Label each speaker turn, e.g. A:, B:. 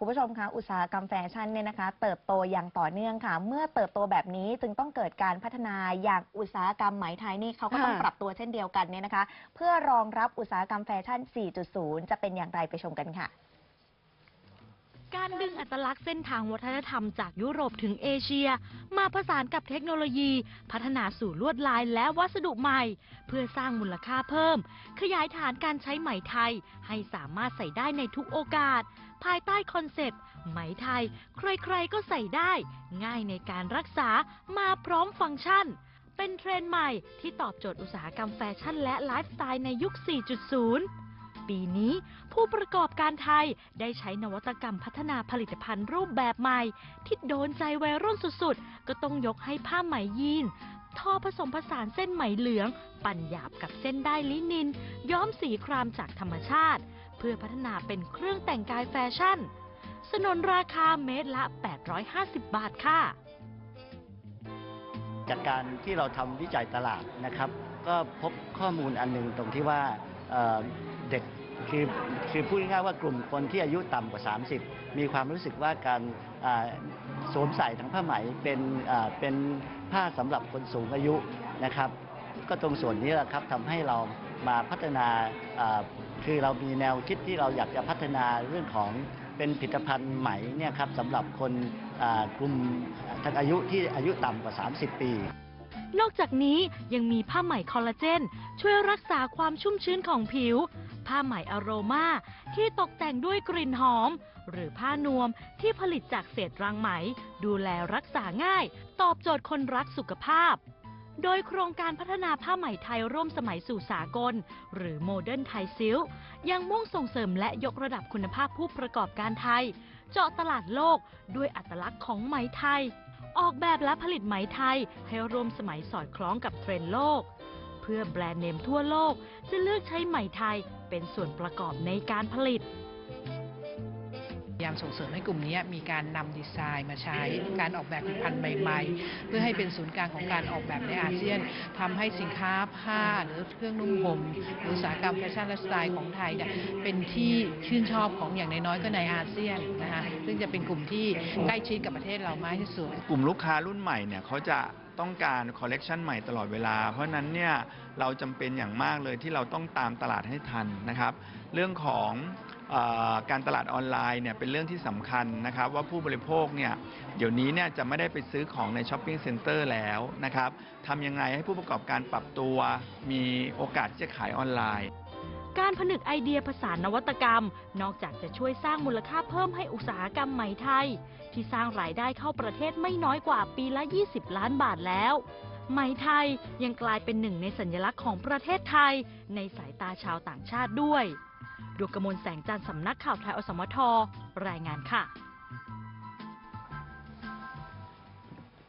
A: คุณผู้ชมคะอุตสาหกรรมแฟชั่นเนี่ยนะคะ เติบโตอย่างต่อเนื่องค่ะ เมื่อเติบโตแบบนี้จึงต้องเกิดการพัฒนาอย่างอุตสาหกรรมไหมไทยนี่เขาก็ต้อง
B: ค่ะ
A: ปรับตัวเช่นเดียวกันเนี่ยนะคะ เพื่อรองรับอุตสาหกรรมแฟชั่น 4.0 จะเป็นอย่างไรไปชมกันค่ะ
C: การดึงอัตลักษณ์เส้นทางวัฒนธรรมจากยุโรปถึงเอเชีย มาผสานกับเทคโนโลยี พัฒนาสู่ลวดลายและวัสดุใหม่ เพื่อสร้างมูลค่าเพิ่ม ขยายฐานการใช้ไหมไทย ให้สามารถใส่ได้ในทุกโอกาส ภายใต้คอนเซปต์ ไหมไทย ใครๆก็ใส่ได้ ง่ายในการรักษามาพร้อมฟังก์ชัน เป็นเทรนด์ใหม่ที่ตอบโจทย์อุตสาหกรรมแฟชั่นและไลฟ์สไตล์ในยุค 4.0 ปีนี้ ผู้ประกอบการไทยได้ใช้นวัตกรรมพัฒนาผลิตภัณฑ์รูปแบบใหม่ ที่โดนใจวัยรุ่นสุดๆ ก็ต้องยกให้ผ้าไหมยีนทอผสมผสานเส้นไหมเหลือง ปั่นหยาบกับเส้นได้ลินิน ย้อมสีครามจากธรรมชาติ เพื่อพัฒนาเป็นเครื่องแต่งกายแฟชั่น สนนราคาเมตรละ 850 บาทค่ะ
D: จากการที่เราทำวิจัยตลาดนะครับ ก็พบข้อมูลอันหนึ่งตรงที่ว่าเด็ก คือคือพูดง่ายๆว่ากลุ่มคนที่อายุต่ำกว่า 30 มีความรู้สึกว่าการอ่าสวมใส่ทั้งผ้าไหมเป็นอ่าเป็นผ้าสำหรับคนสูงอายุนะครับ ก็ตรงส่วนนี้แหละครับทำให้เรามาพัฒนาอ่าคือเรามีแนวคิดที่เราอยากจะพัฒนาเรื่องของเป็นผลิตภัณฑ์ไหมเนี่ยครับสำหรับคนอ่ากลุ่มทางอายุที่อายุต่ำกว่า 30 ปี
C: นอกจากนี้ยังมีผ้าไหมคอลลาเจน ช่วยรักษาความชุ่มชื้นของผิว ผ้าไหมอโรมาที่ตกแต่งด้วยกลิ่นหอม หรือผ้านวมที่ผลิตจากเศษรังไหม ดูแลรักษาง่าย ตอบโจทย์คนรักสุขภาพ โดยโครงการพัฒนาผ้าไหมไทยร่วมสมัยสู่สากล หรือโมเดิร์นไทยซิลยังมุ่งส่งเสริมและยกระดับคุณภาพผู้ประกอบการไทย เจาะตลาดโลกด้วยอัตลักษณ์ของไหมไทย ออกแบบและผลิตไหมไทย ให้ร่วมสมัยสอดคล้องกับเทรนด์โลก พื่อแบรนด์เนมทั่วโลกจะเลือกใช้ไหมไทยเป็นส่วนประกอบในการผลิต
B: พยายามส่งเสริมให้กลุ่มนี้มีการนำดีไซน์มาใช้ การออกแบบผลิตภัณฑ์ใหม่ๆ เพื่อให้เป็นศูนย์กลางของการออกแบบในอาเซียนทำให้สินค้าผ้าหรือเครื่องนุ่งห่มหรืออุตสาหกรรมแฟชั่นและสไตล์ของไทยเนี่ยเป็นที่ชื่นชอบของอย่างน้อยๆก็ในอาเซียนนะคะซึ่งจะเป็นกลุ่มที่ใกล้ชิดกับประเทศเรามากที่สุด
E: กลุ่มลูกค้ารุ่นใหม่เนี่ยเขาจะ ต้องการคอลเลกชันใหม่ตลอดเวลา เพราะนั้นเนี่ยเราจำเป็นอย่างมากเลยที่เราต้องตามตลาดให้ทันนะครับ เรื่องของเออการตลาดออนไลน์เนี่ยเป็นเรื่องที่สำคัญนะครับ ว่าผู้บริโภคเนี่ยเดี๋ยวนี้เนี่ยจะไม่ได้ไปซื้อของในช้อปปิ้งเซ็นเตอร์แล้วนะครับทำยังไงให้ผู้ประกอบการปรับตัว มีโอกาสที่จะขายออนไลน์
C: การผนึกไอเดียผสานนวัตกรรม นอกจากจะช่วยสร้างมูลค่าเพิ่มให้อุตสาหกรรมไหมไทย ที่สร้างรายได้เข้าประเทศไม่น้อยกว่าปีละ 20 ล้านบาทแล้ว ไหมไทยยังกลายเป็นหนึ่งในสัญลักษณ์ของประเทศไทย ในสายตาชาวต่างชาติด้วยดวงกมลแสงจันทร์สำนักข่าวไทยอสมทรายงานค่ะ